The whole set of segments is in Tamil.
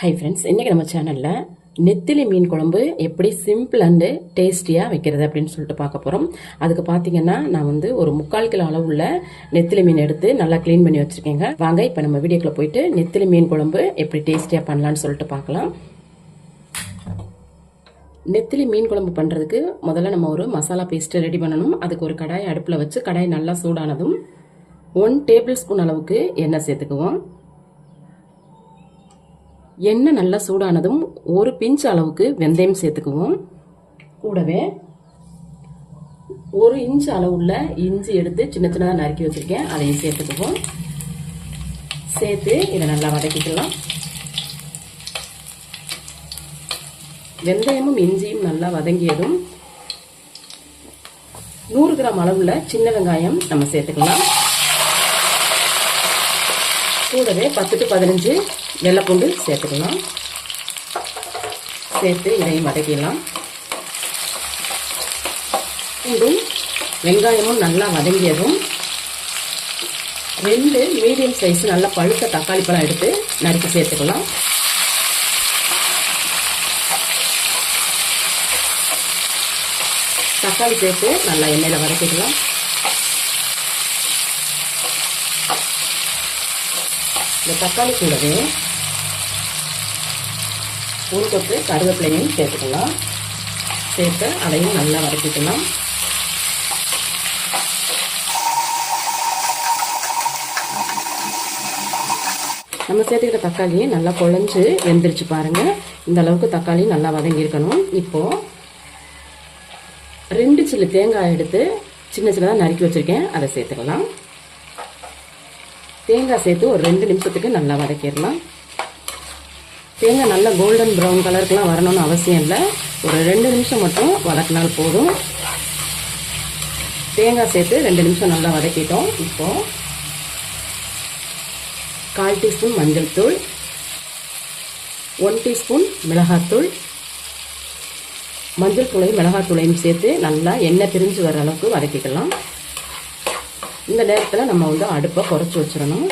ஹை ஃப்ரெண்ட்ஸ் இன்றைக்கி நம்ம சேனலில் நெத்திலி மீன் குழம்பு எப்படி சிம்பிள் அண்டு டேஸ்டியாக வைக்கிறது அப்படின்னு சொல்லிட்டு பார்க்க போகிறோம் அதுக்கு பார்த்தீங்கன்னா நான் வந்து ஒரு முக்கால் கிலோ அளவுள்ள நெத்திலி மீன் எடுத்து நல்லா க்ளீன் பண்ணி வச்சுருக்கேங்க. வாங்க இப்போ நம்ம வீடியோக்குள்ளே போயிட்டு நெத்திலி மீன் குழம்பு எப்படி டேஸ்டியாக பண்ணலான்னு சொல்லிட்டு பார்க்கலாம். நெத்திலி மீன் குழம்பு பண்ணுறதுக்கு முதல்ல நம்ம ஒரு மசாலா பேஸ்ட்டு ரெடி பண்ணணும். அதுக்கு ஒரு கடாய் அடுப்பில் வச்சு கடாய் நல்லா சூடானதும் ஒன் டேபிள் ஸ்பூன் அளவுக்கு எண்ணெய் சேர்த்துக்குவோம். எண்ணெய் நல்லா சூடானதும் ஒரு பிஞ்ச் அளவுக்கு வெந்தயம் சேர்த்துக்குவோம். கூடவே ஒரு இன்ச் அளவுள்ள இஞ்சி எடுத்து சின்ன சின்னதாக நறுக்கி வச்சுருக்கேன். அதையும் சேர்த்துக்குவோம். சேர்த்து இதை நல்லா வதக்கிக்கலாம். வெந்தயமும் இஞ்சியும் நல்லா வதங்கியதும் நூறு கிராம் அளவுள்ள சின்ன வெங்காயம் நம்ம சேர்த்துக்கலாம். கூடவே பத்து டு பதினஞ்சு வெள்ளைப்பூண்டு சேர்த்துக்கலாம். சேர்த்து இதையும் வதக்கிடலாம். பூண்டும் வெங்காயமும் நல்லா வதங்கியதும் ரெண்டு மீடியம் சைஸ் நல்லா பழுத்த தக்காளி பழம் எடுத்து நறுக்கி சேர்த்துக்கலாம். தக்காளி சேர்த்து நல்லா எண்ணெயில் வதக்கிக்கலாம். இந்த தக்காளி கூடவே ஒரு கொத்து கருவேப்பிலையும் சேர்த்துக்கலாம். சேர்த்து அதையும் நல்லா வதக்கிக்கலாம். நம்ம சேர்த்துக்கிட்ட தக்காளி நல்லா குழஞ்சு வெந்துருச்சு பாருங்கள் இந்த அளவுக்கு தக்காளி நல்லா வதங்கியிருக்கணும். இப்போது ரெண்டு சில்லு தேங்காய் எடுத்து சின்ன சின்னதாக நறுக்கி வச்சுருக்கேன். அதை சேர்த்துக்கலாம். தேங்காய் சேர்த்து ஒரு ரெண்டு நிமிஷத்துக்கு நல்லா வதக்கிடலாம். தேங்காய் நல்லா கோல்டன் ப்ரௌன் கலருக்குலாம் வரணும்னு அவசியம் இல்லை. ஒரு ரெண்டு நிமிஷம் மட்டும் வதக்கினால் போதும். தேங்காய் சேர்த்து ரெண்டு நிமிஷம் நல்லா வதக்கிட்டோம். இப்போது கால் டீஸ்பூன் மஞ்சள் தூள் ஒன் டீஸ்பூன் மிளகாத்தூள் மஞ்சள் தூளையும் மிளகாத்தூளையும் சேர்த்து நல்லா எண்ணெய் பிரிஞ்சு வர அளவுக்கு வதக்கிக்கலாம். இந்த நேரத்தில் நம்ம வந்து அடுப்பை குறைச்சி வச்சிடணும்.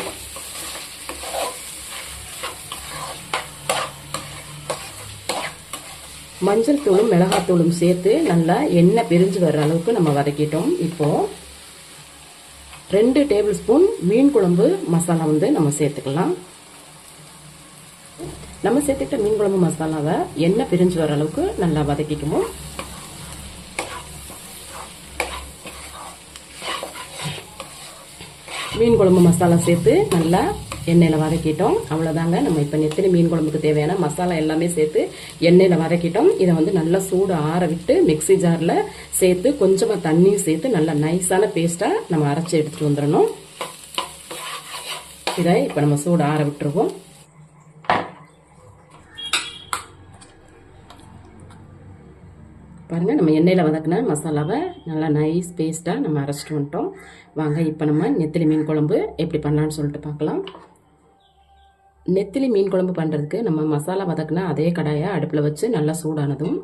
மஞ்சள் தூளும் மிளகாத்தூளும் சேர்த்து நல்லா எண்ணெய் பிரிஞ்சு வர்ற அளவுக்கு நம்ம வதக்கிட்டோம். இப்போது ரெண்டு டேபிள் ஸ்பூன் மீன் குழம்பு மசாலா வந்து நம்ம சேர்த்துக்கலாம். நம்ம சேர்த்துக்கிட்ட மீன் குழம்பு மசாலாவை எண்ணெய் பிரிஞ்சு வர அளவுக்கு நல்லா வதக்கிக்குவோம். மீன் குழம்பு மசாலா சேர்த்து நல்லா எண்ணெயில் வதக்கிட்டோம். அவ்வளோதாங்க நம்ம இப்போ நெத்தினி மீன் குழம்புக்கு தேவையான மசாலா எல்லாமே சேர்த்து எண்ணெயில் வதக்கிட்டோம். இதை வந்து நல்லா சூடு ஆற விட்டு மிக்சி ஜாரில் சேர்த்து கொஞ்சமாக தண்ணியும் சேர்த்து நல்லா நைஸான பேஸ்ட்டாக நம்ம அரைச்சி எடுத்துகிட்டு வந்துடணும். இதை இப்போ நம்ம சூடு ஆற விட்டுருவோம். பாருங்கள் நம்ம எண்ணெயில் வதக்கின மசாலாவை நல்லா நைஸ் பேஸ்ட்டாக நம்ம அரைச்சிட்டு வந்துட்டோம். வாங்க இப்போ நம்ம நெத்திலி மீன் குழம்பு எப்படி பண்ணலான்னு சொல்லிட்டு பார்க்கலாம். நெத்திலி மீன் குழம்பு பண்ணுறதுக்கு நம்ம மசாலா வதக்கின அதே கடாயை அடுப்பில் வச்சு நல்லா சூடானதும்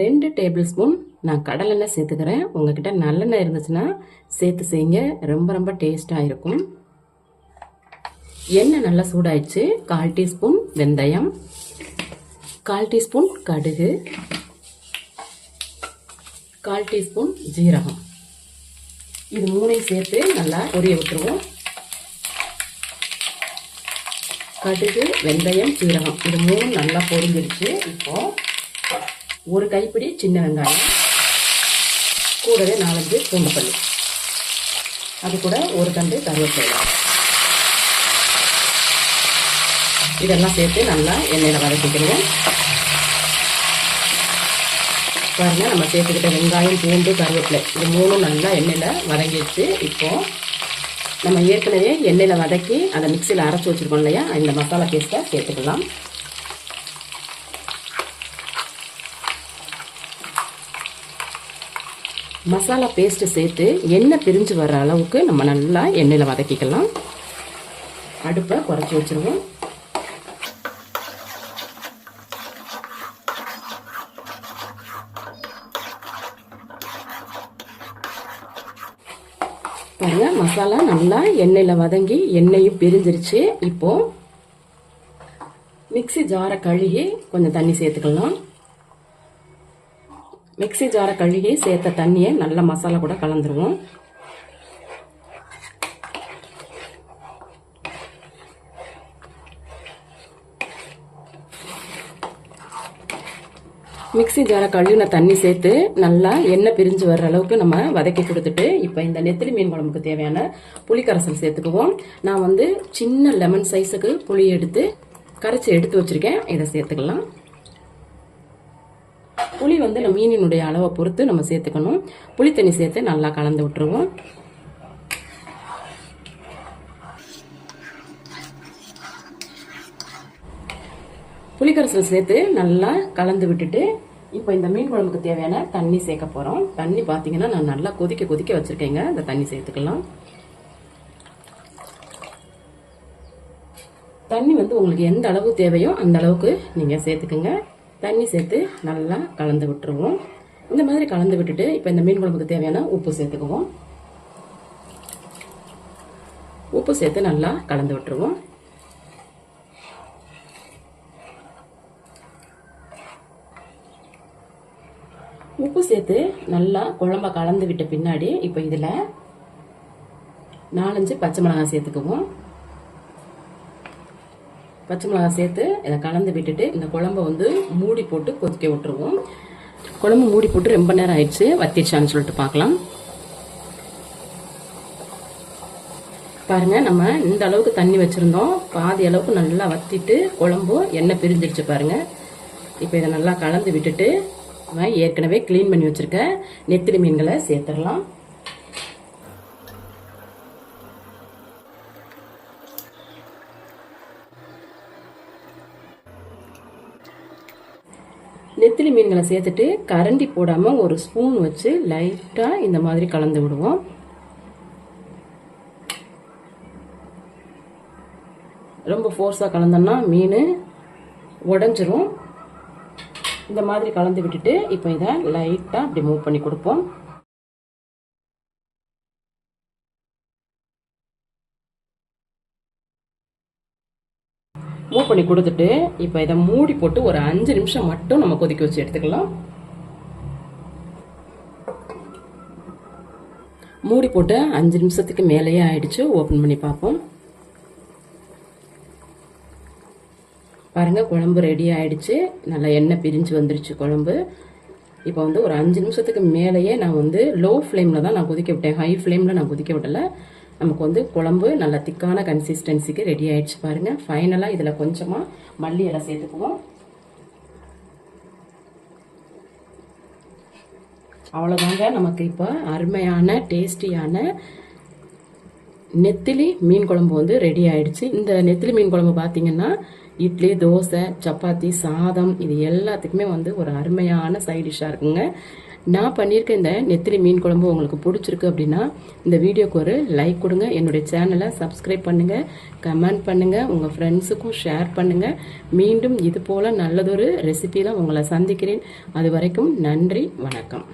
ரெண்டு டேபிள் ஸ்பூன் நான் கடலெண்ணெய் சேர்த்துக்கிறேன். உங்ககிட்ட நல்லெண்ணெய் இருந்துச்சுன்னா சேர்த்து செய்யுங்க ரொம்ப ரொம்ப டேஸ்ட்டாக இருக்கும். எண்ணெய் நல்லா சூடாயிடுச்சு. கால் டீஸ்பூன் வெந்தயம் கால் டீஸ்பூன் கடுகு கால் டீஸ்பூன் ஜீரகம். இது மூணையும் சேர்த்து நல்லா பொரிய விட்டுருவோம். கடுகு வெந்தயம் சீரகம். இது மூணும் நல்லா பொரிஞ்சிருச்சு. இப்போ ஒரு கைப்பிடி சின்ன வெங்காயம். கூடவே நாலஞ்சு பூண்டு பல்லு அது கூட ஒரு தண்டு கருவேப்பிலை. இதெல்லாம் சேர்த்து நல்லா எண்ணெயில் வதக்கிக்கிடுவோம் பாருங்கள் நம்ம சேர்த்துக்கிட்ட வெங்காயம் பூண்டு கருவேப்பிலை. இது மூணும் நல்லா எண்ணெயில் வதங்கிடுச்சு இப்போது நம்ம ஏற்கனவே எண்ணெயில் வதக்கி அதை மிக்சியில் அரைச்சி வச்சுருக்கோம் இல்லையா? இந்த மசாலா பேஸ்ட்டை சேர்த்துக்கலாம். மசாலா பேஸ்ட்டு சேர்த்து எண்ணெய் பிரிஞ்சு வர்ற அளவுக்கு நம்ம நல்லா எண்ணெயில் வதக்கிக்கலாம். அடுப்பை குறைச்சி வச்சுருவோம். பாருங்க மசாலா நல்லா எண்ணெயில் வதங்கி எண்ணெயும் பிரிஞ்சிருச்சு. இப்போ மிக்ஸி ஜாரை கழுகி கொஞ்சம் தண்ணி சேர்த்துக்கலாம். மிக்ஸி ஜாரை கழுகி சேர்த்த தண்ணியை நல்ல மசாலா கூட கலந்துருவோம். மிக்ஸி ஜாரை கழுவின தண்ணி சேர்த்து நல்லா எண்ணெய் பிரிஞ்சு வர்ற அளவுக்கு நம்ம வதக்கி கொடுத்துட்டு இப்போ இந்த நெத்திலி மீன் குழம்புக்கு தேவையான புளிக்கரசல் சேர்த்துக்குவோம். நான் வந்து சின்ன லெமன் சைஸுக்கு புளி எடுத்து கரைச்சி எடுத்து வச்சுருக்கேன். இதை சேர்த்துக்கலாம். புளி வந்து நம்ம மீனினுடைய அளவை பொறுத்து நம்ம சேர்த்துக்கணும். புளி தண்ணி சேர்த்து நல்லா கலந்து விட்டுருவோம். புளிக்கரைசல் சேர்த்து நல்லா கலந்து விட்டுட்டு இப்போ இந்த மீன் குழம்புக்கு தேவையான தண்ணி சேர்க்க போகிறோம் தண்ணி பார்த்தீங்கன்னா நான் நல்லா கொதிக்க கொதிக்க வச்சுருக்கேங்க. இந்த தண்ணி சேர்த்துக்கலாம். தண்ணி வந்து உங்களுக்கு எந்த அளவு தேவையோ அந்த அளவுக்கு நீங்கள் சேர்த்துக்குங்க. தண்ணி சேர்த்து நல்லா கலந்து விட்டுருவோம். இந்த மாதிரி கலந்து விட்டுட்டு இப்போ இந்த மீன் குழம்புக்கு தேவையான உப்பு சேர்த்துக்குவோம். உப்பு சேர்த்து நல்லா கலந்து விட்டுருவோம். உப்பு சேர்த்து நல்லா குழம்ப கலந்து விட்ட பின்னாடி இப்போ இதில் நாலஞ்சு பச்சை மிளகாய் சேர்த்துக்குவோம். பச்சை மிளகாய் சேர்த்து இதை கலந்து விட்டுட்டு இந்த குழம்ப வந்து மூடி போட்டு கொதிக்க விட்டுருவோம். குழம்பு மூடி போட்டு ரொம்ப நேரம் ஆயிடுச்சு. வத்திடுச்சான்னு சொல்லிட்டு பார்க்கலாம். பாருங்க நம்ம இந்த அளவுக்கு தண்ணி வச்சுருந்தோம். பாதி அளவுக்கு நல்லா வத்திட்டு குழம்பும் எண்ணெய் பிரிஞ்சிருச்சு பாருங்க. இப்போ இதை நல்லா கலந்து விட்டுட்டு நான் ஏற்கனவே க்ளீன் பண்ணி வச்சிருக்க. நெத்திலி மீன்களை சேர்த்துடலாம். நெத்திலி மீன்களை சேர்த்துட்டு கரண்டி போடாமல் ஒரு ஸ்பூன் வச்சு லைட்டாக இந்த மாதிரி கலந்து விடுவோம். ரொம்ப ஃபோர்ஸாக கலந்தோம்னா மீன் உடஞ்சிரும். இந்த மாதிரி கலந்து விட்டுட்டு இப்போ இதை லைட்டாக அப்படி மூவ் பண்ணி கொடுப்போம். மூவ் பண்ணி கொடுத்துட்டு இப்போ இதை மூடி போட்டு ஒரு அஞ்சு நிமிஷம் மட்டும் நம்ம கொதிக்க வச்சு எடுத்துக்கலாம். மூடி போட்டு அஞ்சு நிமிஷத்துக்கு மேலேயே ஆயிடுச்சு. ஓப்பன் பண்ணி பார்ப்போம். பாருங்கள் குழம்பு ரெடி ஆகிடுச்சு நல்லா எண்ணெய் பிரிஞ்சு வந்துருச்சு குழம்பு. இப்போ வந்து ஒரு அஞ்சு நிமிஷத்துக்கு மேலேயே நான் வந்து லோ ஃப்ளேமில் தான் நான் கொதிக்க விட்டேன். ஹை ஃப்ளேமில் நான் கொதிக்க விடலை. நமக்கு வந்து குழம்பு நல்லா திக்கான கன்சிஸ்டன்சிக்கு ரெடி ஆகிடுச்சு பாருங்கள் ஃபைனலாக இதில் கொஞ்சமாக மல்லி இலை சேர்த்துக்குவோம். அவ்வளோதாங்க நமக்கு இப்போ அருமையான டேஸ்டியான நெத்திலி மீன் குழம்பு வந்து ரெடி ஆயிடுச்சு. இந்த நெத்திலி மீன் குழம்பு பார்த்தீங்கன்னா இட்லி தோசை சப்பாத்தி சாதம் இது எல்லாத்துக்குமே வந்து ஒரு அருமையான சைட் டிஷ்ஷாக இருக்குங்க. நான் பண்ணியிருக்க இந்த நெத்திலி மீன் குழம்பு உங்களுக்கு பிடிச்சிருக்கு அப்படின்னா இந்த வீடியோக்கு ஒரு லைக் கொடுங்க. என்னுடைய சேனலை சப்ஸ்கிரைப் பண்ணுங்கள் கமெண்ட் பண்ணுங்கள் உங்கள் ஃப்ரெண்ட்ஸுக்கும் ஷேர் பண்ணுங்கள் மீண்டும் இது போல் நல்லதொரு ரெசிபியில் உங்களை சந்திக்கிறேன். அது வரைக்கும் நன்றி வணக்கம்.